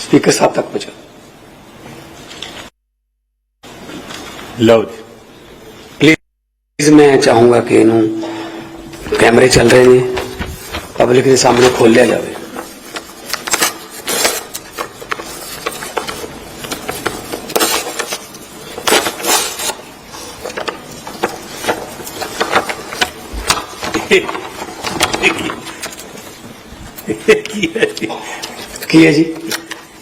Speaker ਸਾਹਿਬ ਤੱਕ ਪਹੁੰਚਾ। ਲਓ ਪਲੀਜ਼ ਮੈਂ ਚਾਹੂੰਗਾ ਕਿ ਇਹਨੂੰ ਕੈਮਰੇ ਚੱਲ ਰਹੇ ਨੇ। ਪਬਲਿਕ ਦੇ ਸਾਹਮਣੇ ਖੋਲਿਆ ਜਾਵੇ। ਕੀ ਹੈ ਜੀ?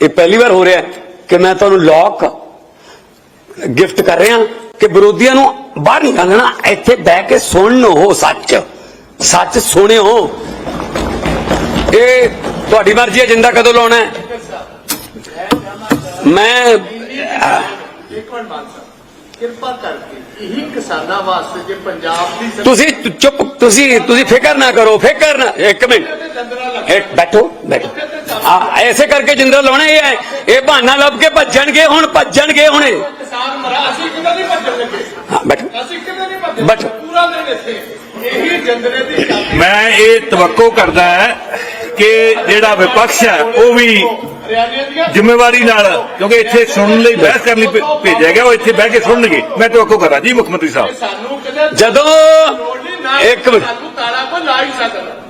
ਇਹ ਪਹਿਲੀ ਵਾਰ ਹੋ ਰਿਹਾ ਹੈ ਕਿ ਮੈਂ ਤੁਹਾਨੂੰ ਲੋਕ ਗਿਫਟ ਕਰ ਰਿਹਾ ਕਿ ਵਿਰੋਧੀਆਂ ਨੂੰ ਬਾਹਰ ਨਿਕਾਲਣਾ ਇੱਥੇ ਬਹਿ ਕੇ ਸੁਣੋ ਸੱਚ। ਸੱਚ ਸੁਣਿਓ। ਇਹ ਤੁਹਾਡੀ ਮਰਜ਼ੀ ਹੈ ਜਿੰਦਾ ਕਦੋਂ ਲਾਉਣਾ ਹੈ। ਮੈਂ ਕਿਰਪਾ ਕਰਕੇ ਇਹੀ ਕਿਸਾਨਾਂ ਵਾਸਤੇ ਜੇ ਪੰਜਾਬ ਦੀ ਤੁਸੀਂ ਚੁੱਪ ਤੁਸੀਂ ਤੁਸੀਂ ਫਿਕਰ ਨਾ ਕਰੋ ਫਿਕਰ ਨਾ ਇੱਕ ਮਿੰਟ। ਇੱਕ ਬੈਠੋ ਬੈਠੋ। ਆ ਐਸੇ ਕਰਕੇ ਜਿੰਦਰਾ ਲਾਉਣਾ ਇਹ ਹੈ ਇਹ ਬਹਾਨਾ ਲੱਭ ਕੇ ਭੱਜਣਗੇ ਹੁਣ ਭੱਜਣਗੇ ਹੁਣੇ ਕਿਸਾਨ ਮਰਾ ਅਸੀਂ ਕਿਵੇਂ ਨਹੀਂ ਭੱਜਣ ਲੱਗੇ ਹਾਂ ਬੈਠੋ। ਅਸੀਂ ਕਿਵੇਂ ਨਹੀਂ ਭੱਜਣ ਬਟ- ਪੂਰਾ ਦਿਨ ਇੱਥੇ ਇਹੀ ਜੰਦਰੇ ਦੀ ਚਾਬੀ ਮੈਂ ਇਹ ਤਵੱਕੋ ਕਰਦਾ ਹੈ ਕਿ ਜਿਹੜਾ ਵਿਪਕਸ਼ ਹੈ ਉਹ ਵੀ ਜ਼ਿੰਮੇਵਾਰੀ ਨਾਲ ਕਿਉਂਕਿ ਇੱਥੇ ਸੁਣਨ ਲਈ ਬਹਿਸ ਕਰਨ ਲਈ ਭੇਜਿਆ ਗਿਆ ਉਹ ਇੱਥੇ ਬਹਿ ਕੇ ਸੁਣਨਗੇ। ਮੈਂ ਤਵੱਕੋ ਕਰਦਾ ਜੀ ਮੁੱਖ ਮੰਤਰੀ ਸਾਹਿਬ। ਜਦੋਂ ਇੱਕ ਸਾਨੂੰ ਤਾਲਾ ਕੋ ਲਾ ਹੀ ਸਕਦਾ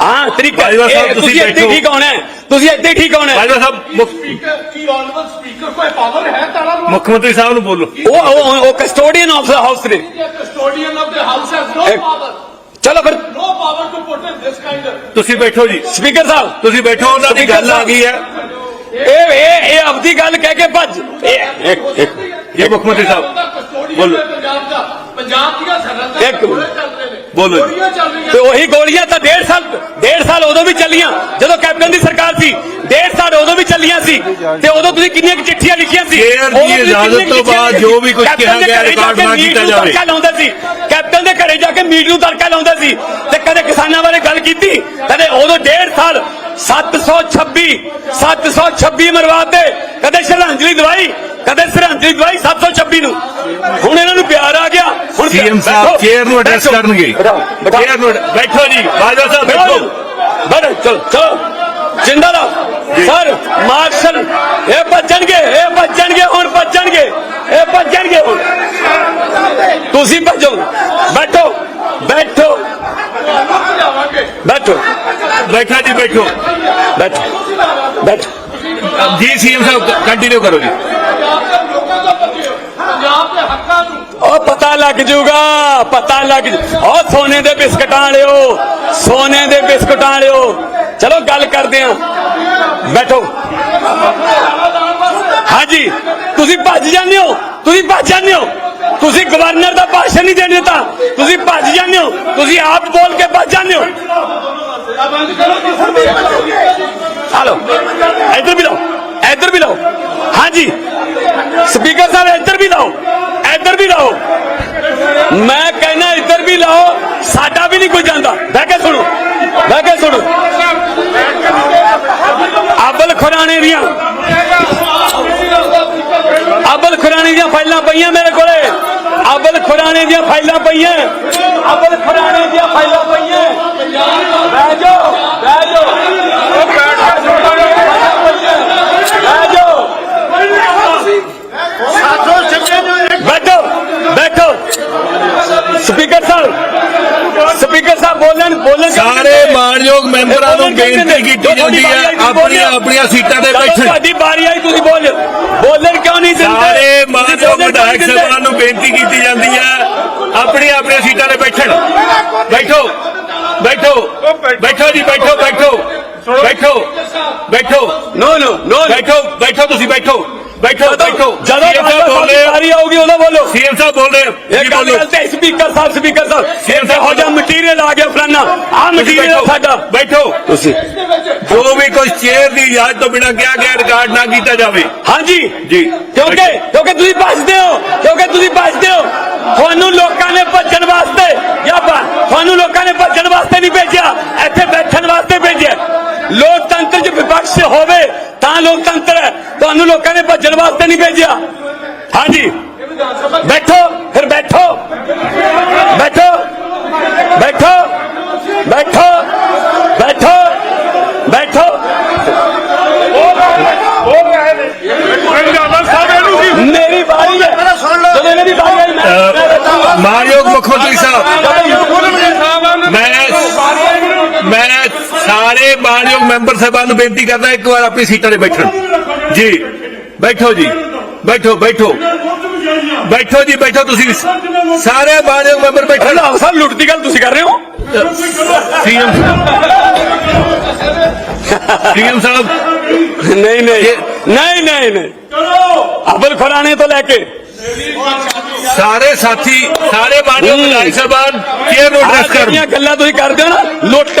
ਹਾਂ ਤਰੀਕਾ ਬਾਜਵਾ ਸਾਹਿਬ, ਇਹ ਤੁਸੀਂ ਤੁਸੀਂ ਇੱਥੇ ਬੈਠੋ। ਠੀਕ ਹੋਣਾ ਹੈ। ਤੁਸੀਂ ਇੱਥੇ ਠੀਕ ਹੋਣਾ ਹੈ। ਬਾਜਵਾ ਸਾਹਿਬ ਮੁੱਖ ਸਪੀਕਰ ਕੀ ਆਨਰੇਬਲ ਸਪੀਕਰ ਕੋਈ ਪਾਵਰ ਹੈ ਤਾਲਾ ਨੂੰ ਮੁੱਖ ਮੰਤਰੀ ਸਾਹਿਬ ਨੂੰ ਬੋਲੋ ਉਹ ਉਹ ਉਹ ਕਸਟੋਡੀਅਨ ਆਫ ਦਾ ਹਾਊਸ ਨੇ custodian of the house has no ਇੱਕ- ਪਾਵਰ ਚਲੋ ਫਿਰ no power. to put in this kind of ਤੁਸੀਂ ਬੈਠੋ ਜੀ ਸਪੀਕਰ ਸਾਹਿਬ ਤੁਸੀਂ ਬੈਠੋ ਬੋਲੋ। ਜੀ। ਤੇ ਉਹੀ ਗੋਲੀਆਂ ਤਾਂ ਡੇਢ ਸਾਲ ਡੇਢ ਸਾਲ ਉਦੋਂ ਵੀ ਚੱਲੀਆਂ ਜਦੋਂ ਕੈਪਟਨ ਦੀ ਸਰਕਾਰ ਸੀ। ਡੇਢ ਸਾਲ ਉਦੋਂ ਵੀ ਚੱਲੀਆਂ ਸੀ। ਤੇ ਉਦੋਂ ਤੁਸੀਂ ਕਿੰਨੀਆਂ ਕੁ ਚਿੱਠੀਆਂ ਲਿਖੀਆਂ ਸੀ? ਕੇਅਰ ਦੀ ਉਦੋਂ ਤੁਸੀਂ ਇਜਾਜ਼ਤ ਕਿੰਨੀਆਂ ਕੁ ਤੋਂ ਬਾਅਦ ਜੋ ਵੀ ਕੁਝ ਕੈਪਟਨ ਕਿਹਾ ਦੇ ਗਿਆ ਘਰੇ ਜਾ ਰਿਕਾਰਡ ਕੇ ਬਣਾ ਮੀਟ ਕੀਤਾ ਨੂੰ ਜਾਵੇ। ਤੜਕਾ ਲਾਉਂਦਾ ਸੀ। ਕੈਪਟਨ ਦੇ ਘਰੇ ਜਾ ਕੇ ਮੀਟ ਨੂੰ ਤੜਕਾ ਲਾਉਂਦਾ ਸੀ। ਤੇ ਕਦੇ ਕਿਸਾਨਾਂ ਬਾਰੇ ਗੱਲ ਕੀਤੀ? ਕਦੇ ਉਦੋਂ ਡੇਢ ਸਾਲ 726 726 ਮਰਵਾਤੇ। ਕਦੇ ਸ਼ਰਧਾਂਜਲੀ ਦਵਾਈ ਕਦੇ ਸ਼ਰਧਾਂਜਲੀ ਦਵਾਈ 726 ਨੂੰ। ਹੁਣ ਇਹਨਾਂ ਨੂੰ ਪਿਆਰ ਆ ਗਿਆ। ਹੁਣ ਸੀਐਮ ਸਾਹਿਬ ਬੈਠੋ, ਚੇਅਰ ਨੂੰ ਐਡਰੈਸ ਬੈਠੋ, ਕਰਨਗੇ ਬੈਠੋ, ਬੈਠੋ। ਚੇਅਰ ਨੂੰ ਬੈਠੋ ਜੀ ਬਾਜਵਾ ਸਾਹਿਬ ਬੈਠੋ ਬੈਠੋ ਚਲੋ ਚਲੋ ਜਿੰਦਾ ਲਾ ਸਰ ਮਾਰਸ਼ਲ ਇਹ ਭੱਜਣਗੇ ਇਹ ਭੱਜਣਗੇ ਹੁਣ ਭੱਜਣਗੇ ਇਹ ਭੱਜਣਗੇ ਹੁਣ ਤੁਸੀਂ ਭੱਜੋ ਬੈਠੋ ਬੈਠੋ ਜਾਵਾਂਗੇ ਬੈਠੋ ਬੈਠਾ ਜੀ ਬੈਠੋ ਬੈਠੋ ਬੈਠੋ ਜੀ ਸੀਐਮ ਸਾਹਿਬ ਕੰਟੀਨਿਊ ਕਰੋ ਜੀ ਪੰਜਾਬ ਉਹ ਪਤਾ ਲੱਗ ਜੂਗਾ, ਪਤਾ ਲੱਗ ਉਹ ਸੋਨੇ ਦੇ ਬਿਸਕਟਾਂ ਵਾਲਿਓ, ਸੋਨੇ ਦੇ ਬਿਸਕਟਾਂ ਵਾਲਿਓ। ਚਲੋ ਗੱਲ ਕਰਦੇ ਹਾਂ ਬੈਠੋ। ਹਾਂਜੀ, ਤੁਸੀਂ ਭੱਜ ਜਾਂਦੇ ਹੋ, ਤੁਸੀਂ ਭੱਜ ਜਾਂਦੇ ਹੋ। ਤੁਸੀਂ ਗਵਰਨਰ ਦਾ ਭਾਸ਼ਣ ਨਹੀਂ ਦੇਣ ਦਿੱਤਾ ਤੁਸੀਂ ਭੱਜ ਜਾਂਦੇ ਹੋ, ਤੁਸੀਂ ਆਪ ਬੋਲ ਕੇ ਭੱਜ ਜਾਂਦੇ ਹੋ। ਹਲੋ, ਇੱਧਰ ਵੀ ਲਓ, ਇੱਧਰ ਵੀ ਲਓ। ਹਾਂਜੀ, ਸਪੀਕਰ ਸਾਹਿਬ ਇੱਧਰ ਵੀ ਲਾਓ ਇੱਧਰ ਵੀ ਲਾਓ ਮੈਂ ਕਹਿੰਦਾ ਇੱਧਰ ਵੀ ਲਾਓ ਸਾਡਾ ਵੀ ਨਹੀਂ ਕੋਈ ਜਾਂਦਾ ਬਹਿ ਕੇ ਸੁਣੋ ਬਹਿ ਕੇ ਸੁਣੋ ਅਬਲ ਖੁਰਾਣੇ ਦੀਆਂ ਅਬਲ ਖੁਰਾਣੇ ਦੀਆਂ ਫਾਈਲਾਂ ਪਈਆਂ ਮੇਰੇ ਕੋਲੇ ਅਬਲ ਖੁਰਾਣੇ ਦੀਆਂ ਫਾਈਲਾਂ ਪਈਆਂ ਅਬਲ ਖੁਰਾਣੇ ਦੀਆਂ ਫਾਈਲਾਂ ਪਈਆਂ ਬਹਿ ਜਾਓ ਬਹਿ ਜਾਓ ਉਹ ਬੈਠ ਕੇ ਬਹਿ ਜਾਓ ਸਾਥੋਂ ਚੱਲੇ ਜੋ ਇੱਕ ਬੈਠੋ ਬੈਠੋ ਸਪੀਕਰ ਸਾਹਿਬ ਸਪੀਕਰ ਸਾਹਿਬ ਬੋਲਣ ਬੋਲਣ ਸਾਰੇ ਮਾਨਯੋਗ ਮੈਂਬਰਾਂ ਨੂੰ ਬੇਨਤੀ ਕੀਤੀ ਜਾਂਦੀ ਹੈ ਆਪਣੀਆਂ ਆਪਣੀਆਂ ਸੀਟਾਂ ਤੇ ਬੈਠਣ। ਤੁਹਾਡੀ ਵਾਰੀ ਆਈ ਤੁਸੀਂ ਬੋਲ। ਬੋਲਣ ਕਿਉਂ ਨਹੀਂ ਦਿੰਦੇ? ਸਾਰੇ ਮਾਨਯੋਗ ਵਿਧਾਇਕ? ਸਾਹਿਬਾਨ ਨੂੰ ਬੇਨਤੀ ਕੀਤੀ ਜਾਂਦੀ ਹੈ। ਆਪਣੀਆਂ ਆਪਣੀਆਂ ਸੀਟਾਂ ਤੇ ਬੈਠਣ। ਬੈਠੋ ਬੈਠੋ ਬੈਠੋ ਜੀ ਬੈਠੋ ਬੈਠੋ ਬੈਠੋ ਬੈਠੋ। ਨੋ ਨੋ ਨੋ ਬੈਠੋ ਬੈਠੋ ਤੁਸੀਂ ਬੈਠੋ ਬੈਠੋ ਬੈਠੋ। ਜਦੋਂ ਸੀਐਮ ਸਾਹਿਬ ਬੋਲ ਰਹੇ ਵਾਰੀ ਆਊਗੀ ਉਦੋਂ ਬੋਲੋ। ਸੀਐਮ ਸਾਹਿਬ ਬੋਲ ਰਹੇ ਇਹ ਜੀ ਗੱਲ ਬੋਲੋ। ਗੱਲ ਤੇ speaker sahib speaker sahib. CM sahib ਇਹੋ ਜਿਹਾ ਮਟੀਰੀਅਲ ਆ ਗਿਆ ਫਲਾਨਾ। ਆ ਤੁਸੀਂ ਮਟੀਰੀਅਲ ਬੈਠੋ ਸਾਡਾ। ਬੈਠੋ। ਤੁਸੀਂ। ਜੋ ਵੀ ਕੋਈ ਚੇਅਰ ਦੀ ਇਜਾਜ਼ਤ ਤੋਂ ਬਿਨਾਂ ਕਿਹਾ ਗਿਆ ਰਿਕਾਰਡ ਨਾ ਕੀਤਾ ਜਾਵੇ। ਹਾਂਜੀ। ਜੀ। ਕਿਉਂਕਿ ਕਿਉਂਕਿ ਤੁਸੀਂ ਭੱਜਦੇ ਹੋ ਕਿਉਂਕਿ ਤੁਸੀਂ ਭੱਜਦੇ ਹੋ ਤੁਹਾਨੂੰ ਲੋਕਾਂ ਨੇ ਭੱਜਣ ਵਾਸਤੇ ਜਾਂ ਬ- ਤੁਹਾਨੂੰ ਲੋਕਾਂ ਨੇ ਭੱਜਣ ਵਾਸਤੇ ਨਹੀਂ ਭੇਜਿਆ ਇੱਥੇ ਬੈਠਣ ਵਾਸਤੇ ਭੇਜਿਆ ਲੋਕਤੰਤਰ 'ਚ ਵਿਪਕਸ਼ ਹੋਵੇ ਤਾਂ ਲੋਕਤੰਤਰ ਹੈ ਤੁਹਾਨੂੰ ਲੋਕਾਂ ਨੇ ਭੱਜਣ ਵਾਸਤੇ ਨਹੀਂ ਭੇਜਿਆ ਹਾਂਜੀ ਬੈਠੋ ਫਿਰ ਬੈਠੋ ਬੈਠੋ ਬੈਠੋ ਬੈਠੋ ਬੈਠੋ ਬੈਠੋ ਮੇਰੀ ਵਾਰੀ ਹੈ ਜਦੋਂ ਮੇਰੀ ਵਾਰੀ ਆਈ ਮੈਂ- ਮੈਂ ਬੈਠੂੰਗਾ। ਮਾਨਯੋਗ ਮੁੱਖ ਮੰਤਰੀ ਸਾਹਿਬ ਮੈਂ ਮੈਂ ਸਾਰੇ ਮਾਨਯੋਗ ਮੈਂਬਰ ਸਾਹਿਬਾਨ ਨੂੰ ਬੇਨਤੀ ਕਰਦਾ ਇੱਕ ਵਾਰ ਆਪਣੀ ਸੀਟਾਂ ਤੇ ਬੈਠਣ। ਜੀ ਬੈਠੋ ਜੀ ਬੈਠੋ ਬੈਠੋ। ਬੈਠੋ ਜੀ ਬੈਠੋ ਤੁਸੀਂ ਸਾਰੇ ਮਾਨਯੋਗ ਮੈਂਬਰ ਬੈਠੋ ਪਹਿਲਾਂ ਸਰ ਲੁੱਟ ਦੀ ਗੱਲ ਤੁਸੀਂ ਕਰ ਰਹੇ ਹੋ? CM CM sahib. ਨਹੀਂ ਨਹੀਂ। ਨਹੀਂ ਨਹੀਂ ਨਹੀਂ। ਅਬਲ ਖੁਰਾਣੇ ਤੋਂ ਲੈ ਕੇ। ਸਾਰੇ ਸਾਥੀ ਸਾਰੇ ਮਾਨਯੋਗ ਵਿਧਾਇਕ ਸਾਹਿਬਾਨ ਚੇਅਰ ਨੂੰ ਆਹ ਐਡਰੈਸ ਕਰਨ। ਜਿਹੜੀਆਂ ਗੱਲਾਂ ਤੁਸੀਂ ਕਰਦੇ ਹੋ ਨਾ ਲੁੱਟ।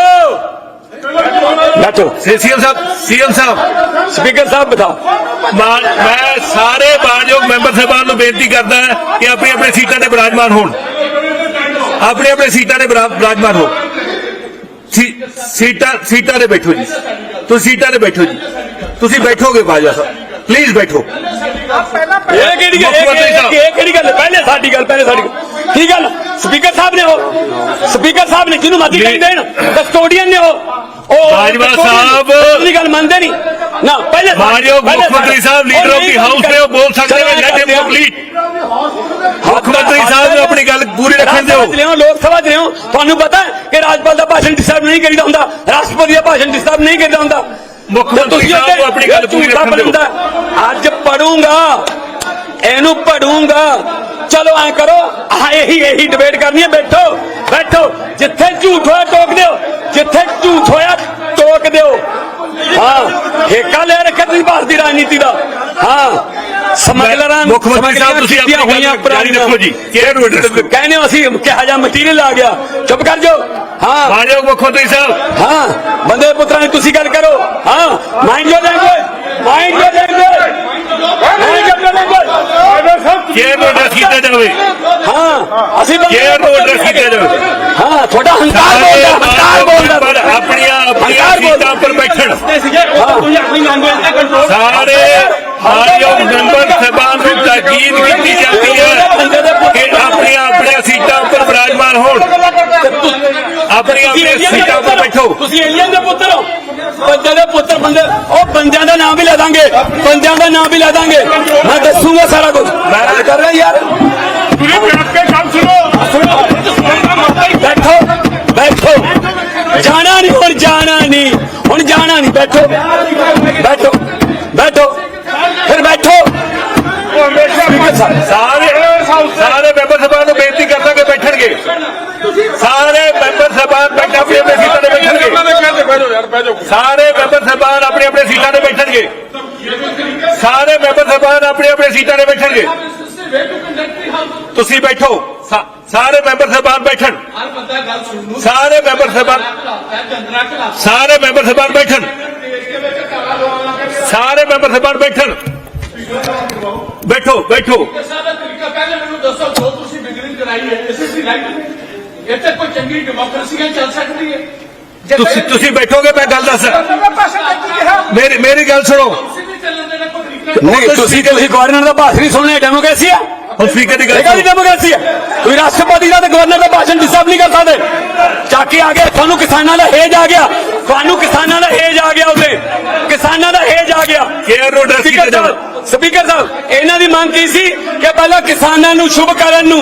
ਬੈਠੋ CM sahib CM sahib speaker sahib ਬਤਾਓ ਮਾਨ ਮੈਂ ਸਾਰੇ ਮਾਨਯੋਗ ਮੈਂਬਰ ਸਾਹਿਬਾਨ ਨੂੰ ਬੇਨਤੀ ਕਰਦਾ ਕਿ ਆਪਣੀ ਆਪਣੀ ਸੀਟਾਂ ਤੇ ਬਿਰਾਜਮਾਨ ਹੋਣ। ਆਪਣੀ ਆਪਣੀ ਸੀਟਾਂ ਤੇ ਬਿਰਾ- ਬਿਰਾਜਮਾਨ ਹੋ ਸੀ- ਸੀਟਾਂ ਸੀਟਾਂ ਤੇ ਬੈਠੋ ਜੀ। ਤੁਸੀਂ ਸੀਟਾਂ ਤੇ ਬੈਠੋ ਜੀ। ਤੁਸੀਂ ਬੈਠੋਗੇ ਬਾਜਵਾ ਸਾਹਿਬ। ਪਲੀਜ਼ ਬੈਠੋ। ਇਹ ਕਿਹੜੀ ਗੱਲ ਮੁੱਖ ਮੰਤਰੀ ਇਹ- ਸਾਹਿਬ। ਇਹ ਕਿਹੜੀ ਗੱਲ? ਹੈ? ਪਹਿਲੇ ਸਾਡੀ ਗੱਲ ਪਹਿਲੇ ਸਾਡੀ ਗੱਲ। ਕੀ ਗੱਲ? ਸਪੀਕਰ ਸਾਹਿਬ ਨੇ ਉਹ। ਸਪੀਕਰ ਸਾਹਿਬ ਨੇ ਜਿਹਨੂੰ ਮਰਜ਼ੀ ਜੀ। ਕਹੀ ਦੇਣ ਕਸਟੋਡੀਅਨ ਨੇ ਉਹ। ਉਹ ਬਾਜਵਾ ਸਾਹਿਬ। ਦੀ ਗੱਲ ਮੰਨਦੇ ਨਹੀਂ। ਨਾ ਪਹਿਲੇ ਮਾਨਯੋਗ ਮੁੱਖ ਮੰਤਰੀ sahib leader of the house ਨੇ ਉਹ ਬੋਲ ਸਕਦੇ ਚਲੋ ਨੇ ਇਹ ਲੈਟ ਕਰਦੇ ਹਿਮ ਆ। ਕੰਪਲੀਟ ਮੁੱਖ ਮੰਤਰੀ ਸਾਹਿਬ ਨੂੰ ਆਪਣੀ ਗੱਲ ਪੂਰੀ ਰੱਖਣ ਦਿਓ। ਰਾਜ ਲਿਓ ਲੋਕ ਸਭਾ ਚ ਲਿਓ ਤੁਹਾਨੂੰ ਪਤਾ ਹੈ ਕਿ ਰਾਜਪਾਲ ਦਾ ਭਾਸ਼ਣ ਡਿਸਟਰਬ ਨਹੀਂ ਕਰੀਦਾ ਹੁੰਦਾ। ਰਾਸ਼ਟਰਪਤੀ ਦਾ ਭਾਸ਼ਣ ਡਿਸਟਰਬ ਨਹੀਂ ਕਰੀਦਾ ਹੁੰਦਾ। ਮੁੱਖ ਤੇ ਮੰਤਰੀ ਸਾਹਿਬ ਨੂੰ ਆਪਣੀ ਗੱਲ ਪੂਰੀ ਝੂਠਾ ਰੱਖਣ ਦਿਓ। ਬੋਲਦਾ। ਅੱਜ ਪੜੂੰਗਾ। ਇਹਨੂੰ ਪੜੂੰਗਾ। ਚਲੋ ਐ ਕਰੋ। ਆ ਇਹੀ ਇਹੀ ਡਿਬੇਟ ਕਰਨੀ ਹੈ। ਬੈਠੋ। ਬੈਠੋ। ਜਿੱਥੇ ਝੂਠ ਹੋਇਆ ਟੋਕ ਦਿਓ। ਜਿੱਥੇ ਝੂਠ ਹੋਇਆ ਹਾਂ ਠੇਕਾ ਲੈ ਰੱਖਿਆ ਤੁਸੀਂ ਭਾਰਤ ਦੀ ਰਾਜਨੀਤੀ ਦਾ। ਹਾਂ ਸਮਗਲਰਾਂ ਮੁੱਖ ਮੰਤਰੀ ਸਾਹਿਬ ਤੁਸੀਂ ਆਪਣੀ ਗੱਲ ਜਾਰੀ। ਰੱਖੋ ਜੀ। ਚੇਅਰ ਨੂੰ ਐਡਰੈਸ ਕਹਿੰਦੇ ਹੋ ਅਸੀਂ ਕਿਹਾ ਜਾ ਮਟੀਰੀਅਲ ਆ ਗਿਆ ਚੁੱਪ ਕਰ ਜਾਓ। ਹਾਂ। ਮਾਨਯੋਗ ਮੁੱਖ ਮੰਤਰੀ ਸਾਹਿਬ। ਹਾਂ ਬੰਦੇ ਪੁੱਤਰਾਂ ਦੀ ਤੁਸੀਂ ਗੱਲ ਕਰੋ। ਹਾਂ mind your language mind your language chair ਨੂੰ ਐਡਰੈਸ ਕੀਤਾ ਜਾਵੇ। ਹਾਂ ਅਸੀਂ ਚੇਅਰ ਨੂੰ ਐਡਰੈਸ ਕੀਤਾ ਜਾਵੇ। ਹਾਂ ਤੁਹਾਡਾ ਹੰਕਾਰ ਬੋਲਦਾ ਹੰਕਾਰ ਮਾਨਯੋਗ ਬੋਲਦਾ ਮੈਂਬਰ ਆਪਣੀਆਂ ਆਪਣੀਆਂ ਹੰਕਾਰ ਬੋਲਦਾ। ਸੀਟਾਂ ਉੱਪਰ ਬੈਠਣ ਤੁਸੀਂ ਆਪਣੀ ਲੈਂਗੁਏਜ ਤੇ ਕੰਟਰੋਲ ਸਾਰੇ ਮਾਨਯੋਗ ਮੈਂਬਰ ਸਾਹਿਬਾਨ ਨੂੰ ਤਾਕੀਦ ਕੀਤੀ ਜਾਂਦੀ ਹੈ ਕਿ ਆਪਣੀਆਂ ਆਪਣੀਆਂ ਸੀਟਾਂ ਉੱਪਰ ਬਿਰਾਜਮਾਨ ਹੋਣ ਆਪਣੀਆਂ ਆਪਣੀਆਂ ਸੀਟਾਂ ਉੱਪਰ ਬੈਠੋ ਤੁਸੀਂ ਏਲੀਅਨ ਦੇ ਪੁੱਤਰ ਹੋ। ਬੰਦੇ ਦੇ ਪੁੱਤਰ ਬੰਦੇ ਉਹ ਬੰਦਿਆਂ ਦਾ ਨਾਮ ਵੀ ਲੈ ਦਾਂਗੇ। ਬੰਦਿਆਂ ਦਾ ਨਾਮ ਵੀ ਲੈ ਦਾਂਗੇ। ਮੈਂ ਦੱਸੂਗਾ ਸਾਰਾ ਕੁਝ। ਮੈਂ ਕਰ ਰਿਹਾ ਯਾਰ। ਤੁਸੀਂ ਬੈਠ ਕੇ ਗੱਲ ਸੁਣੋ। ਬੈਠੋ ਬੈਠੋ। ਜਾਣਾ ਨਹੀਂ ਹੁਣ ਜਾਣਾ ਨਹੀਂ। ਹੁਣ ਜਾਣਾ ਨਹੀਂ ਬੈਠੋ। ਬੈਠੋ ਬੈਠੋ। ਫਿਰ ਬੈਠੋ। ਸਾਰੇ ਸਾਰੇ ਮੈਂਬਰ ਸਾਹਿਬਾਨ ਨੂੰ ਬੇਨਤੀ ਕਰਦਾ ਕਿ ਬੈਠਣਗੇ। ਸਾਰੇ ਮੈਂਬਰ ਸਾਹਿਬਾਨ ਬੈਠ ਆਪਣੀ ਆਪਣੀ ਸੀਟਾਂ ਤੇ ਬੈਠਣਗੇ। ਸਾਰੇ ਮੈਂਬਰ ਸਾਹਿਬਾਨ ਆਪਣੀ ਆਪਣੀ ਸੀਟਾਂ ਤੇ ਬੈਠਣਗੇ। ਸਾਰੇ ਮੈਂਬਰ ਸਾਹਿਬਾਨ ਆਪਣੀ ਆਪਣੀ ਸੀਟਾਂ ਤੇ ਬੈਠਣਗੇ। ਤੁਸੀਂ ਬੈਠੋ ਸਾ- ਸਾਰੇ ਮੈਂਬਰ ਸਾਹਿਬਾਨ ਬੈਠਣ। ਹਰ ਬੰਦਾ ਗੱਲ ਸੁਣ ਲੂ ਸਾਰੇ ਮੈਂਬਰ ਸਾਹਿਬਾਨ ਜੰਦਰਾ ਖਿਲਾਫ ਸਾਰੇ ਮੈਂਬਰ ਸਾਹਿਬਾਨ ਬੈਠਣ। ਤੇ ਕੋਈ ਚੰਗੀ ਡੈਮੋਕ੍ਰੇਸੀ ਚੱਲ ਸਕਦੀ ਹੈ? ਤੁਸੀਂ ਤੁਸੀਂ ਬੈਠੋਗੇ ਮੈਂ ਗੱਲ ਦੱਸ ਮੇਰੀ ਮੇਰੀ ਗੱਲ ਸੁਣੋ। ਕੋਈ ਨਹੀਂ ਤੁਸੀਂ ਤੁਸੀਂ ਗਵਰਨਰ ਦਾ ਭਾਸ਼ਣ ਹੀ ਸੁਣਿਆ ਡੈਮੋਕ੍ਰੇਸੀ ਆ। ਹੁਣ ਸਪੀਕਰ ਦੀ ਗੱਲ ਇਹ। ਡੈਮੋਕ੍ਰੇਸੀ ਹੈ ਤੁਸੀਂ ਰਾਸ਼ਟਰਪਤੀ ਦਾ ਤੇ ਗਵਰਨਰ ਦਾ ਭਾਸ਼ਣ ਡਿਸਟਰਬ ਨਹੀਂ ਕਰ ਸਕਦੇ। ਚੱਕ ਆ ਗਏ ਤੁਹਾਨੂੰ ਕਿਸਾਨਾਂ ਦਾ ਹੇਜ ਆ ਗਿਆ। ਤੁਹਾਨੂੰ ਕਿਸਾਨਾਂ ਦਾ ਹੇਜ ਆ ਗਿਆ ਉਹਦੇ। ਕਿਸਾਨਾਂ ਦਾ ਹੇਜ ਆ ਗਿਆ। Care ਨੂੰ ਕੀਤਾ ਜਾਵੇ। ਸਪੀਕਰ ਸਾਹਿਬ ਇਹਨਾਂ ਦੀ ਮੰਗ ਕੀ ਸੀ? ਕਿ ਪਹਿਲਾਂ ਕਿਸਾਨਾਂ ਨੂੰ ਸ਼ੁਭ ਕਰਨ ਨੂੰ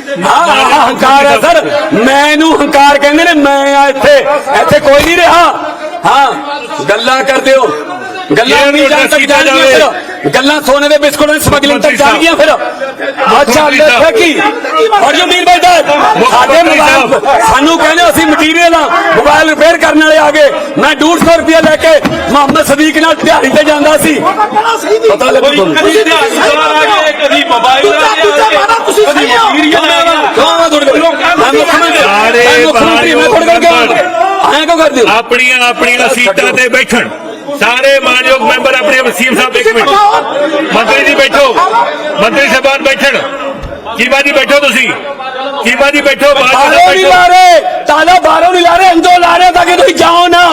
ਹਾਂ ਹੰਕਾਰ ਹੈ ਸਰ। ਮੈਨੂੰ ਹੰਕਾਰ ਕਹਿੰਦੇ ਨੇ ਮੈਂ ਆ ਇੱਥੇ। ਇੱਥੇ ਕੋਈ ਨਹੀਂ ਰਿਹਾ। ਹਾਂ ਗੱਲਾਂ ਕਰਦੇ ਹੋ। ਗੱਲਾਂ ਨਹੀਂ ਜਾਣ ਤੱਕ ਫਿਰ ਗੱਲਾਂ ਸੋਨੇ ਦੇ ਬਿਸਕੁਟਾਂ ਦੀ ਸਮਗਲਿੰਗ ਤੱਕ ਜਾਣਗੀਆਂ ਫਿਰ। ਅੱਛਾ। ਦੇਖੋ ਕੀ or you mean by that ਸਾਡੇ ਮੋਬਾਈਲ। ਸਾਨੂੰ ਕਹਿੰਦੇ ਅਸੀਂ ਮਟੀਰੀਅਲ ਆ ਮੋਬਾਈਲ ਰਿਪੇਅਰ ਕਰਨ ਵਾਲੇ ਆ ਗਏ ਮੈਂ 150 ਰੁਪਏ ਲੈ ਕੇ ਮੁਹੰਮਦ ਸਦੀਕ ਨਾਲ ਦਿਹਾੜੀ ਤੇ ਜਾਂਦਾ ਸੀ। ਪਤਾ ਲੱਗੂ ਤੁਹਾਨੂੰ? ਕਦੀ ਮੋਬਾਈਲ ਆ ਗਿਆ ਤੁਸੀਂ ਸਹੀ ਕੌਣ ਆ ਤੁਹਾਡੇ ਕੋਲ। ਮੈਂ ਮੁੱਖ ਮੰਤਰੀ ਸਾਰੇ ਮੈਂ ਮੁੱਖ ਮੰਤਰੀ ਮੈਂ ਤੁਹਾਡੇ ਕੋਲ ਕਿਉਂ ਆਇਆ ਕਿਉਂ ਕਰਦੇ ਹੋ? ਆਪਣੀਆਂ ਆਪਣੀਆਂ ਸੀਟਾਂ ਤੇ ਬੈਠਣ। ਸਾਰੇ ਮਾਨਯੋਗ ਮੈਂਬਰ ਆਪਣੇ ਸੀਐਮ ਸਾਹਿਬ ਇੱਕ ਮਿੰਟ ਮੰਤਰੀ ਜੀ ਬੈਠੋ ਮੰਤਰੀ ਸਾਹਿਬਾਨ ਬੈਠਣ ਚੀਮਾ ਜੀ ਬੈਠੋ ਤੁਸੀਂ ਚੀਮਾ ਜੀ ਬੈਠੋ ਬਾਜਵਾ ਬਾਹਰੋਂ ਸਾਹਿਬ ਨਹੀਂ ਬੈਠੋ ਲਾ ਰਹੇ ਤਾਲਾ ਬਾਹਰੋਂ ਨਹੀਂ ਲਾ ਰਹੇ ਅੰਦਰੋਂ ਲਾ ਰਹੇ ਤਾਂ ਕਿ ਤੁਸੀਂ ਜਾਓ ਨਾ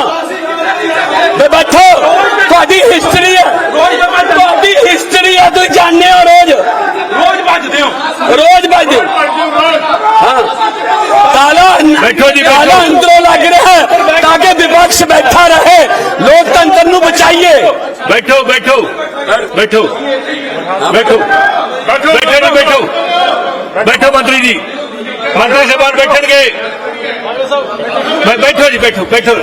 ਤੇ ਬੈਠੋ ਤੁਹਾਡੀ ਹਿਸਟਰੀ ਹੈ ਤੁਹਾਡੀ ਹਿਸਟਰੀ ਹੈ ਤੁਸੀਂ ਜਾਣਦੇ ਹੋ ਰੋਜ਼ ਰੋਜ਼ ਵੱਜਦੇ ਹੋ ਰੋਜ਼ ਵੱਜਦੇ ਹਾਂ ਤਾਲਾ ਬੈਠੋ ਜੀ, ਬੈਠੋ। ਤਾਲਾ ਅੰਦਰੋਂ ਲੱਗ ਰਿਹਾ ਹੈ ਤਾਂ ਕਿ ਵਿਪਕਸ਼ ਬੈਠਾ ਰਹੇ ਲੋਕਤੰਤਰ ਨੂੰ ਬਚਾਈਏ ਬੈਠੋ ਬੈਠੋ ਬੈਠੋ ਬੈਠੋ ਬੈਠੋ ਜੀ ਬੈਠੋ ਬੈਠੋ ਮੰਤਰੀ ਜੀ ਮੰਤਰੀ ਸਾਹਿਬਾਨ ਬੈਠਣਗੇ ਬੈ- ਬੈਠੋ ਜੀ ਬੈਠੋ ਬੈਠੋ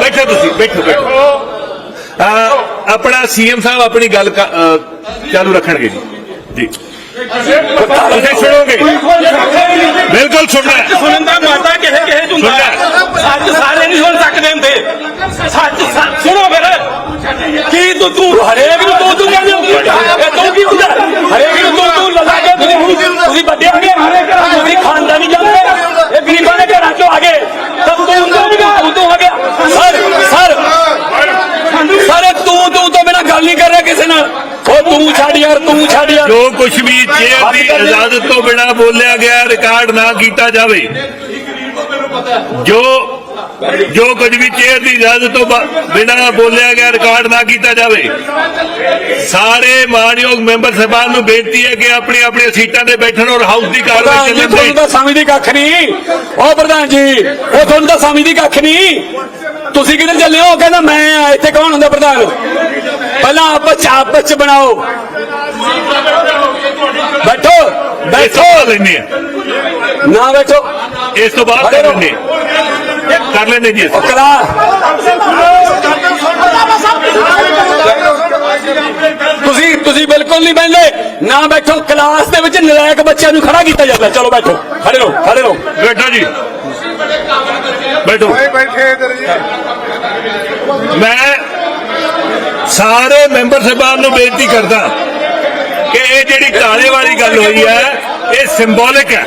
ਬੈਠੋ ਤੁਸੀਂ ਬੈਠੋ ਬੈਠੋ ਅਹ ਆਪਣਾ ਸੀਐਮ ਸਾਹਿਬ ਆਪਣੀ ਗੱਲ ਕ- ਅਹ ਚਾਲੂ ਰੱਖਣਗੇ ਜੀ ਜੀ ਤੁਸੀਂ ਸੁਣੋਗੇ ਬਿਲਕੁਲ ਸੁਣਨਾ ਹੈ। ਸੁਣਨ ਦਾ ਮਾਤਾ ਕਿਸੇ ਕਿਸੇ ਚ ਹੁੰਦਾ ਹੈ। ਸੱਚ ਸਾਰੇ ਨਹੀਂ ਸੁਣ ਸਕਦੇ ਹੁੰਦੇ ਸੱਚ ਸੱਚ ਸੁਣੋ ਫਿਰ ਕੀ ਤੂੰ ਤੂੰ ਹਰੇਕ ਨੂੰ ਤੂੰ ਤੂੰ ਕਹਿੰਦੇ ਹੋ ਇਹ ਤੂੰ ਕੀ ਹੁੰਦਾ ਹਰੇਕ ਨੂੰ ਤੂੰ ਤੂੰ ਲਗਾ ਕੇ ਤੁਸੀਂ ਹੁਣ ਤੁਸੀਂ ਵੱਡੇ ਹੋ ਗਏ ਹਰੇਕ ਘਰਾਂ ਤੁਸੀਂ ਖਾਨਦਾਨੀ ਜਾਂਦੇ ਇਹ ਗਰੀਬਾਂ ਦੇ ਘਰਾਂ ਚੋਂ ਆ ਗਏ ਤਾਂ ਤੂੰ ਤੂੰ ਤੂੰ ਤੂੰ ਹੋ ਗਿਆ ਸਰ ਸਰ ਸਰ ਇਹ ਤੂੰ ਤੂੰ ਤੋਂ ਬਿਨਾ ਗੱਲ ਜੋ ਕੁਝ ਵੀ ਚੇਅਰ ਦੀ ਇਜਾਜ਼ਤ ਤੋਂ ਬਿਨਾ ਬੋਲਿਆ ਗਿਆ ਰਿਕਾਰਡ ਨਾ ਕੀਤਾ ਜਾਵੇ। ਸਾਰੇ ਮਾਨਯੋਗ ਮੈਂਬਰ ਸਾਹਿਬਾਨ ਨੂੰ ਬੇਨਤੀ ਹੈ ਕਿ ਆਪਣੀ ਆਪਣੀਆਂ ਸੀਟਾਂ ਤੇ ਬੈਠਣ ਔਰ ਹਾਊਸ ਦੀ ਕਾਰਵਾਈ ਤੁਹਾਨੂੰ ਤਾਂ ਸਮਝਦੀ ਕੱਖ ਨਹੀਂ। ਉਹ ਪ੍ਰਧਾਨ ਜੀ ਉਹ ਤੁਹਾਨੂੰ ਤਾਂ ਸਮਝਦੀ ਕੱਖ ਨਹੀਂ। ਤੁਸੀਂ ਕਿੱਧਰ ਚੱਲੇ ਹੋ? ਕਹਿੰਦਾ ਮੈਂ ਆ ਇੱਥੇ ਕੌਣ ਹੁੰਦਾ ਪ੍ਰਧਾਨ? ਪਹਿਲਾਂ ਆਪਸ ਚ ਆਪਸ ਚ ਬਣਾਓ। ਬੈਠੋ ਬੈਠੋ। ਆ। ਨਾ ਬੈਠੋ। ਇਸ ਤੋਂ ਬਾਅਦ ਆ। ਕਰ ਲੈਂਦੇ ਜੀ। ਉਹ ਕਲਾ ਤੁਸੀਂ ਤੁਸੀਂ ਬਿਲਕੁਲ ਨਹੀਂ ਬੈਠੇ ਨਾ ਬੈਠੋ ਕਲਾਸ ਦੇ ਵਿੱਚ ਨਲਾਇਕ ਬੱਚਿਆਂ ਨੂੰ ਖੜਾ ਕੀਤਾ ਜਾਂਦਾ। ਚਲੋ ਬੈਠੋ ਖੜੇ ਰਹੋ ਖੜੇ ਰਹੋ। ਬੈਠੋ ਜੀ। ਬੈਠੋ। ਮੈਂ ਸਾਰੇ ਮੈਂਬਰ ਸਾਹਿਬਾਨ ਨੂੰ ਬੇਨਤੀ ਕਰਦਾ ਕਿ ਇਹ ਜਿਹੜੀ ਤਾਲੇ ਵਾਲੀ ਗੱਲ ਹੋਈ ਹੈ ਇਹ ਸਿੰਬੋਲਿਕ ਹੈ।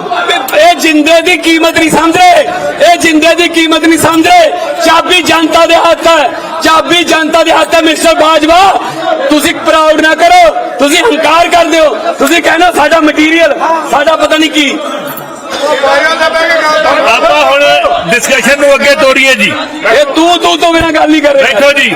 ਇਹ ਜਿੰਦੇ ਦੀ ਕੀਮਤ ਨਹੀਂ ਸਮਝ। ਰਹੇ ਇਹ ਜਿੰਦੇ ਦੀ ਕੀਮਤ ਨਹੀਂ ਸਮਝ। ਰਹੇ ਚਾਬੀ ਜਨਤਾ ਦੇ ਹੱਥ ਹੈ। ਚਾਬੀ ਜਨਤਾ ਦੇ ਹੱਥ ਹੈ ਮਿਸਟਰ ਬਾਜਵਾ। ਤੁਸੀਂ ਪ੍ਰਾਊਡ ਨਾ ਕਰੋ। ਤੁਸੀਂ ਹੰਕਾਰ ਕਰਦੇ ਹੋ। ਤੁਸੀਂ ਕਹਿੰਦੇ ਸਾਡਾ ਮਟੀਰੀਅਲ ਸਾਡਾ ਪਤਾ ਨਹੀਂ ਕੀ। ਆਪਾਂ ਹੁਣ ਡਿਸਕਸ਼ਨ ਨੂੰ ਅੱਗੇ ਤੋਰੀਏ ਜੀ। ਇਹ ਤੂੰ ਤੂੰ ਤੋਂ ਬਿਨਾਂ ਗੱਲ ਨਹੀਂ ਕਰ ਰਿਹਾ। ਬੈਠੋ ਜੀ।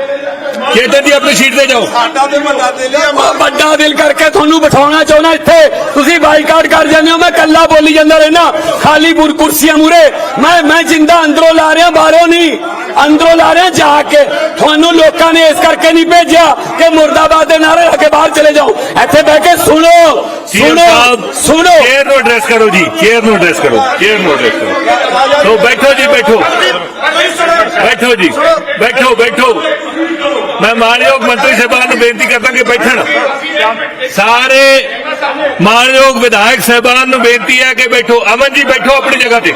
ਚੇਤਨ ਜੀ ਆਪਣੀ ਸੀਟ ਤੇ ਜਾਓ। ਵੱਡਾ ਦਿਲ ਕਰਕੇ ਤੁਹਾਨੂੰ ਬਿਠਾਉਣਾ ਚਾਹੁੰਦਾ ਇੱਥੇ। ਤੁਸੀਂ ਬਾਈਕਾਟ ਕਰ ਜਾਂਦੇ ਹੋ ਮੈਂ ਕੱਲਾ ਬੋਲੀ ਜਾਂਦਾ ਰਹਿਣਾ ਖਾਲੀ ਬੁਰ ਕੁਰਸੀਆਂ ਮੂਰੇ ਮੈਂ ਮੈਂ ਜਿੰਦਾ ਅੰਦਰੋਂ ਲਾ ਰਿਹਾ ਬਾਹਰੋਂ ਨਹੀਂ। ਅੰਦਰੋਂ ਲਾ ਰਿਹਾ ਜਾ ਕੇ। ਤੁਹਾਨੂੰ ਲੋਕਾਂ ਨੇ ਇਸ ਕਰਕੇ ਨਹੀਂ ਭੇਜਿਆ ਕਿ ਮੁਰਦਾਬਾਦ ਦੇ ਨਾਰੇ ਲਾ ਕੇ ਬਾਹਰ ਚਲੇ ਜਾਓ। ਇੱਥੇ ਬਹਿ ਕੇ ਸੁਣੋ ਸੁਣੋ ਸੁਣੋ। ਚੇਅਰ ਨੂੰ ਐਡਰੈਸ ਕਰੋ ਜੀ ਚੇਅਰ ਨੂੰ ਐਡਰੈਸ ਕਰੋ ਚੇਅਰ ਨੂੰ ਐਡਰੈਸ ਕਰੋ। ਸੋ ਬੈਠੋ ਜੀ ਬੈਠੋ। ਬੈਠੋ ਜੀ ਬੈਠੋ ਬੈਠੋ। ਮੈਂ ਮਾਨਯੋਗ ਮੰਤਰੀ ਸਾਹਿਬਾਨ ਨੂੰ ਬੇਨਤੀ ਕਰਦਾ ਕਿ ਬੈਠਣ ਸਾਰੇ ਮਾਨਯੋਗ ਵਿਧਾਇਕ ਸਾਹਿਬਾਨ ਨੂੰ ਬੇਨਤੀ ਹੈ ਕਿ ਬੈਠੋ ਅਮਨ ਜੀ ਬੈਠੋ ਆਪਣੀ ਜਗ੍ਹਾ ਤੇ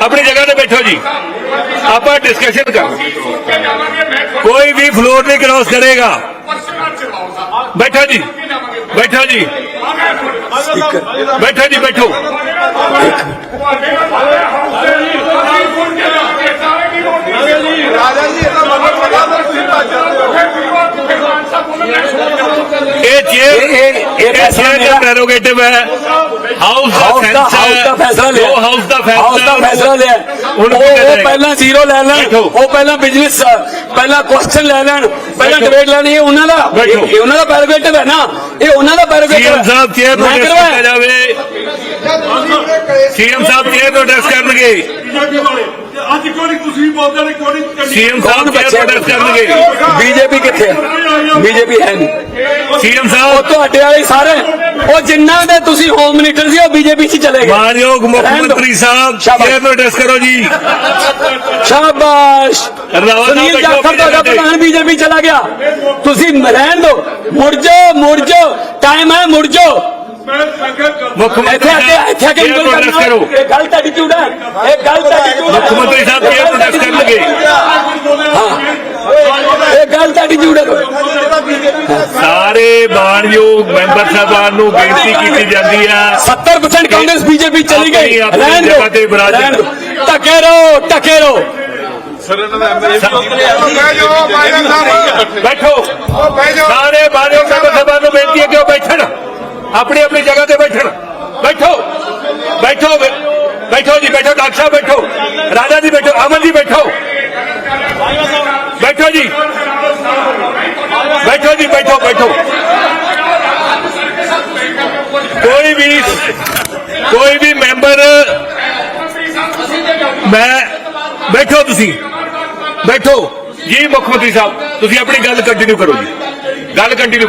ਆਪਣੀ ਜਗ੍ਹਾ ਤੇ ਬੈਠੋ ਜੀ ਆਪਾਂ ਡਿਸਕਸ਼ਨ ਕਰ ਕੋਈ ਵੀ ਫਲੋਰ ਨਹੀਂ ਕ੍ਰਾਸ ਕਰੇਗਾ ਬੈਠੋ ਜੀ ਬੈਠੋ ਜੀ ਬੈਠੋ ਜੀ ਬੈਠੋ ਇਹ ਚੇਅਰ ਇਹ- ਇਹ- ਇਹ ਫੈਸਲਾ ਮੇਰਾ- ਪ੍ਰੈਰੋਗੇਟਿਵ ਹੈ। ਹਾਊਸ ਦਾ ਹਾਊਸ ਦਾ ਸੈਂਸ ਹੈ ਹਾਊਸ ਦਾ ਫੈਸਲਾ ਲਿਆ। ਜੋ ਹਾਊਸ ਦਾ ਫੈਸਲਾ ਹਾਊਸ ਦਾ ਫੈਸਲਾ ਲਿਆ। ਉਹ ਉਹ? ਪਹਿਲਾਂ ਜ਼ੀਰੋ ਲੈ ਲੈਣ। ਉਹ ਪਹਿਲਾਂ ਬਿਜ਼ਨਸ ਪਹਿਲਾਂ ਕੁਐਸਚਨ ਲੈ ਲੈਣ। ਪਹਿਲਾਂ। ਡਿਬੇਟ ਲੈਣੀ ਇਹ ਉਹਨਾਂ ਦਾ। ਇਹ ਉਹਨਾਂ ਦਾ ਪੈਰੋਗੇਟਿਵ ਹੈ ਨਾ। ਇਹ ਉਹਨਾਂ ਦਾ ਪੈਰੋਗੇਟਿਵ ਸੀਐਮ ਸਾਹਿਬ ਚੇਅਰ ਨੂੰ। ਕੀਤਾ ਜਾਵੇ? ਸੀਐਮ ਸਾਹਿਬ ਚੇਅਰ ਨੂੰ ਐਡਰੈਸ ਕਰਨਗੇ? ਅੱਜ ਕਿਉਂ ਨਹੀਂ ਤੁਸੀਂ ਬੋਲਦੇ ਨੇ ਕਿਉਂ ਨਹੀਂ ਸੀਐਮ ਕੌਣ ਸਾਹਿਬ ਚੇਅਰ ਬੱਚੇ ਨੂੰ? ਐਡਰੈਸ ਕਰਨਗੇ। ਬੀਜੇਪੀ ਕਿੱਥੇ ਹੈ ਬੀਜੇਪੀ ਹੈ ਨਹੀਂ। ਸੀਐਮ ਉਹ ਸਾਹਿਬ ਤੁਹਾਡੇ ਵਾਲੇ ਸਾਰੇ ਉਹ ਜਿੰਨਾ ਦੇ ਤੁਸੀਂ ਹੋਮ ਮਿਨਿਸਟਰ ਸੀ ਉਹ ਬੀਜੇਪੀ 'ਚ ਚਲੇ ਗਏ। ਮਾਨਯੋਗ ਮੁੱਖ ਰਹਿਣ ਦਿਓ। ਮੰਤਰੀ ਸਾਹਿਬ ਸ਼ਾਬਾਸ਼। ਚੇਅਰ ਨੂੰ ਐਡਰੈਸ ਕਰੋ ਜੀ। ਸ਼ਾਬਾਸ਼। ਰੰਧਾਵਾ ਸਾਹਿਬ ਸੁਨੀਲ ਬੈਠੋ ਜਾਖੜ ਆਪਣੀ ਤੁਹਾਡਾ ਜਗ੍ਹਾ ਤੇ। ਪ੍ਰਧਾਨ ਬੀਜੇਪੀ ਚਲਾ ਗਿਆ। ਤੁਸੀਂ ਰਹਿਣ ਦਿਓ। ਮੁੜ ਜਾਓ ਮੁੜ ਜਾਓ। ਟਾਈਮ ਹੈ ਮੁੜ ਜਾਓ। ਮੁੱਖ ਮੰਤਰੀ ਇੱਥੇ ਆ ਕੇ ਇੱਥੇ ਆ ਕੇ ਐਡਰੈਸ ਕਰਨਾ ਕਰੋ। ਇਹ ਗਲਤ ਐਟੀਟਿਊਡ ਹੈ। ਇਹ ਗਲਤ ਐਟੀਟਿਊਡ ਹੈ। ਮੁੱਖ ਮੰਤਰੀ ਸਾਹਿਬ ਨੂੰ ਐਡਰੈਸ ਕਰਨਗੇ। ਇਹ ਗਲਤ ਐਟੀਟਿਊਡ ਹੈ। ਸਾਰੇ ਮਾਨਯੋਗ ਮੈਂਬਰ ਸਾਹਿਬਾਨ ਨੂੰ ਬੇਨਤੀ ਕੀਤੀ ਜਾਂਦੀ ਹੈ 70% ਕਾਂਗਰਸ ਬੀਜੇਪੀ ਚਲੀ ਗਈ। ਰਹਿਣ ਦਿਓ। ਟਕੇ ਰਹੋ ਟਕੇ ਰਹੋ। ਬੈਠੋ। ਸਾਰੇ ਮੈਂਬਰ ਸਾਹਿਬਾਨ ਨੂੰ ਬੇਨਤੀ ਹੈ ਕਿ ਉਹ ਬੈਠਣ। ਆਪਣੀ ਆਪਣੀ ਜਗ੍ਹਾ ਤੇ ਬੈਠਣ। ਬੈਠੋ। ਬੈਠੋ, ਬੈ- ਬੈਠੋ ਜੀ, ਬੈਠੋ, ਡਾਕਟਰ ਸਾਹਿਬ ਬੈਠੋ। ਰਾਜਾ ਜੀ ਬੈਠੋ, ਅਮਨ ਜੀ ਬੈਠੋ। ਬੈਠੋ ਜੀ। ਬੈਠੋ ਜੀ, ਬੈਠੋ ਬੈਠੋ। ਕੋਈ ਵੀ ਕੋਈ ਵੀ ਮੈਂਬਰ, ਮੈਂ, ਬੈਠੋ ਤੁਸੀਂ। ਬੈਠੋ। ਜੀ, ਮੁੱਖ ਮੰਤਰੀ ਸਾਹਿਬ, ਤੁਸੀਂ ਆਪਣੀ ਗੱਲ ਕੰਟੀਨਿਊ ਕਰੋ ਜੀ। ਗੱਲ ਕੰਟੀਨਿਊ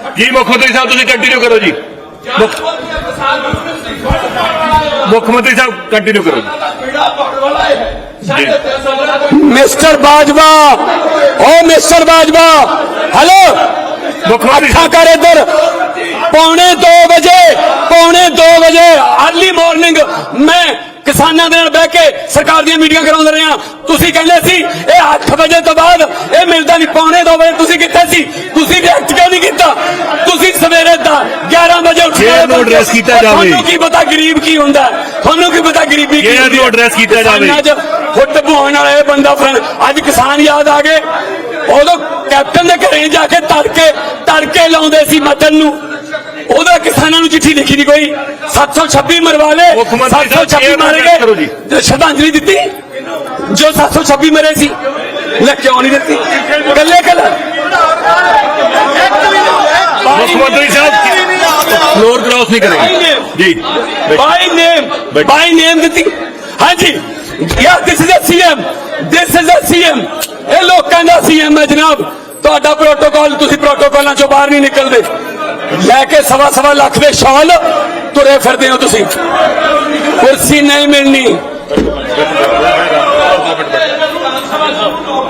ਹੈ। ਜੀ ਮੁੱਖ ਮੰਤਰੀ ਸਾਹਿਬ ਤੁਸੀਂ ਕੰਟੀਨਿਊ ਕਰੋ ਜੀ ਮੁੱਖ ਮੁੱਖ ਮੰਤਰੀ ਸਾਹਿਬ ਕੰਟੀਨਿਊ ਕਰੋ ਪੀੜਾ ਪਾਉਣ ਵਾਲਾ ਹੈ ਸਾਡੇ ਤਿੰਨ ਸਾਲਾਂ ਦਾ mister Bajwa oh mister Bajwa hello ਮੁੱਖ ਮੰਤਰੀ ਅੱਖਾਂ ਕਰ ਇੱਧਰ ਪੌਣੇ 2 ਵਜੇ ਪੌਣੇ 2 ਵਜੇ ਅਰਲੀ ਮਾਰਨਿੰਗ ਮੈਂ ਕਿਸਾਨਾਂ ਦੇ ਨਾਲ ਬਹਿ ਕੇ ਸਰਕਾਰ ਦੀਆਂ ਮੀਟਿੰਗਾਂ ਕਰਾਉਂਦੇ ਰਹੇ ਹਾਂ। ਤੁਸੀਂ ਕਹਿੰਦੇ ਸੀ ਇਹ 8 ਵਜੇ ਤੋਂ ਬਾਅਦ ਇਹ ਮਿਲਦਾ ਨਹੀਂ ਪੌਣੇ 2 ਵਜੇ ਤੁਸੀਂ ਕਿੱਥੇ ਸੀ? ਤੁਸੀਂ ਰਿਐਕਟ ਕਿਉਂ ਨਹੀਂ ਕੀਤਾ? ਤੁਸੀਂ ਸਵੇਰੇ ਦਾ 11 ਵਜੇ ਉੱਠ ਨੂੰ address ਕੀਤਾ ਜਾਵੇ। ਤੁਹਾਨੂੰ ਕੀ ਪਤਾ ਗਰੀਬ ਕੀ ਹੁੰਦਾ? ਤੁਹਾਨੂੰ ਕੀ ਪਤਾ ਗਰੀਬੀ ਕੀ ਹੈ? address ਕੀਤਾ ਜਾਵੇ। 'ਚ ਫੁੱਟ ਬਹਾਉਣ ਵਾਲਾ ਇਹ ਬੰਦਾ ਫਰੈਂਡ ਅੱਜ ਕਿਸਾਨ ਯਾਦ ਆ ਗਏ। ਉਦੋਂ ਕੈਪਟਨ ਦੇ ਘਰੇ ਜਾ ਕੇ ਤੜਕੇ ਤੜਕੇ ਲਾਉਂਦੇ ਸੀ ਮਟਨ ਨੂੰ। ਉਹਦਾ ਕਿਸਾਨਾਂ ਨੂੰ ਚਿੱਠੀ ਲਿਖੀ ਨਹੀਂ ਕੋਈ। 726 ਮਰਵਾ ਸਾਹਿਬ, 726 chair ਨੂੰ ਮਾਰੇ address ਕਰੋ ਜੀ। ਗਏ ਤੇ ਸ਼ਰਧਾਂਜਲੀ ਦਿੱਤੀ ਜੋ 726 ਮਰੇ ਸੀ ਲੈ ਕਿਉਂ ਨਹੀਂ ਦਿੱਤੀ ਕੱਲੇ ਕੱਲੇ ਮੁੱਖ ਮੰਤਰੀ ਸਾਹਿਬ ਫਲੋਰ ਕ੍ਰਾਸ ਨਹੀਂ ਕਰੇਗਾ ਜੀ ਬਾਈ ਨੇਮ ਬੈਠੋ। ਬਾਈ ਨੇਮ ਦਿੱਤੀ ਹਾਂਜੀ yeah this is a CM this is a CM ਇਹ ਲੋਕਾਂ ਦਾ ਸੀਐਮ ਹੈ ਜਨਾਬ ਤੁਹਾਡਾ ਪ੍ਰੋਟੋਕਾਲ ਤੁਸੀਂ ਪ੍ਰੋਟੋਕਾਲਾਂ ਚੋਂ ਬਾਹਰ ਨਹੀਂ ਨਿਕਲਦੇ ਲੈ ਕੇ ਸਵਾ ਸਵਾ ਲੱਖ ਦੇ ਸ਼ਾਲ ਤੁਰੇ ਫਿਰਦੇ ਹੋ ਤੁਸੀਂ ਕੁਰਸੀ ਨਹੀਂ ਮਿਲਣੀ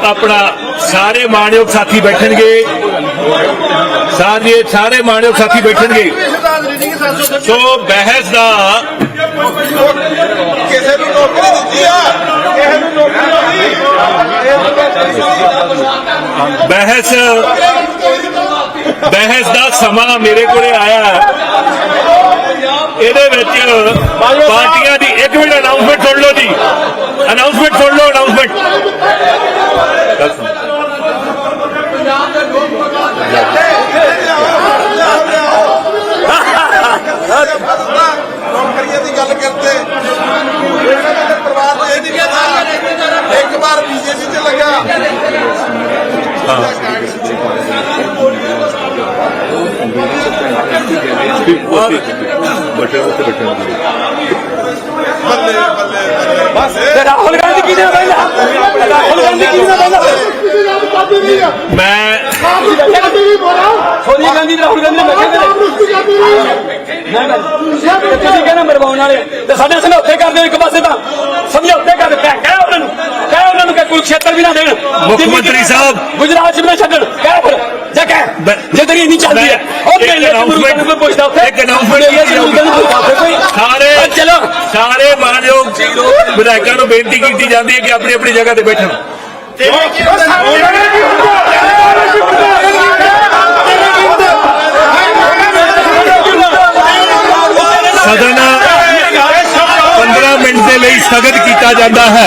ਆਪਣਾ ਸਾਰੇ ਮਾਣਯੋਗ ਸਾਥੀ ਬੈਠਣਗੇ। ਸਾਰੇ ਸਾਰੇ ਮਾਣਯੋਗ ਸਾਥੀ ਬੈਠਣਗੇ। ਸੋ ਬਹਿਸ ਦਾ ਕਿਸੇ ਨੂੰ ਨੌਕਰੀ ਦਿੱਤੀ ਆ। ਕਿਸੇ ਨੂੰ ਨੌਕਰੀ ਬਹਿਸ ਬਹਿਸ ਦਾ ਸਮਾਂ ਮੇਰੇ ਕੋਲੇ ਆਇਆ। ਇਹਦੇ ਵਿੱਚ ਪਾਰਟੀਆਂ ਦੀ ਇੱਕ ਮਿੰਟ ਅਨਾਉਂਸਮੈਂਟ ਸੁਣ ਲਓ ਜੀ ਅਨਾਉਂਸਮੈਂਟ ਸੁਣ ਲਓ ਅਨਾਉਂਸਮੈਂਟ ਨੌਕਰੀਆਂ ਦੀ ਗੱਲ ਕਰਦੇ ਪਰਿਵਾਰ ਨੂੰ ਇਹ ਨਹੀਂ ਕਹਿੰਦਾ ਇੱਕ ਵਾਰ ਬੀਜੇਪੀ ਚ ਲੱਗਾ ਬੱਲੇ ਬੱਲੇ ਬਸ ਤੇ ਰਾਹੁਲ ਗਾਂਧੀ ਕਿਹਨੇ ਪਹਿਲਾਂ ਰਾਹੁਲ ਗਾਂਧੀ ਕਿਹਨੇ ਪਹਿਲਾਂ ਮੈਂ ਸੋਨੀਆ ਗਾਂਧੀ ਤੇ ਰਾਹੁਲ ਗਾਂਧੀ ਨੇ ਬੈਠੇ ਨੇ ਮੈਂ ਤੇ ਤੁਸੀਂ ਕਹਿੰਦੇ ਮਰਵਾਉਣ ਵਾਲੇ ਤੇ ਸਾਡੇ ਸਮਝੌਤੇ ਕਰਦੇ ਹੋ ਇੱਕ ਪਾਸੇ ਤਾਂ। ਸਮਝੌਤੇ ਕਰਦੇ। ਕਹਿ ਕਹਿ ਉਹਨਾਂ ਨੂੰ। ਕਹਿ ਉਹਨਾਂ ਨੂੰ ਕਿ ਕੁਰਕਸ਼ੇਤਰ ਵੀ ਨਾ ਦੇਣ। ਚ ਮੰਤਰੀ ਸਾਹਿਬ। ਗੁਜਰਾਤ ਚ ਵੀ ਨਾ ਛੱਡਣ। ਕਹਿ ਫਿਰ ਜਾ ਕਹਿ ਜੇ ਤੇਰੀ ਨਹੀਂ ਚੱਲਦੀ ਹੈ ਉਹ ਚ ਮੁਰਗਾ ਨੂੰ ਕੋਈ ਪੁੱਛਦਾ ਉੱਥੇ। ਇੱਕ ਕੋਈ। ਸਾਰੇ ਚਲੋ। ਸਾਰੇ ਮਾਨਯੋਗ ਵਿਧਾਇਕਾਂ ਨੂੰ ਬੇਨਤੀ ਕੀਤੀ ਜਾਂਦੀ ਹੈ ਕਿ ਆਪਣੀ ਆਪਣੀ ਜਗ੍ਹਾ ਤੇ ਬੈਠਣ। ਸਦਨ 15 ਮਿੰਟ ਦੇ ਲਈ ਸਥਗਿਤ ਕੀਤਾ ਜਾਂਦਾ ਹੈ।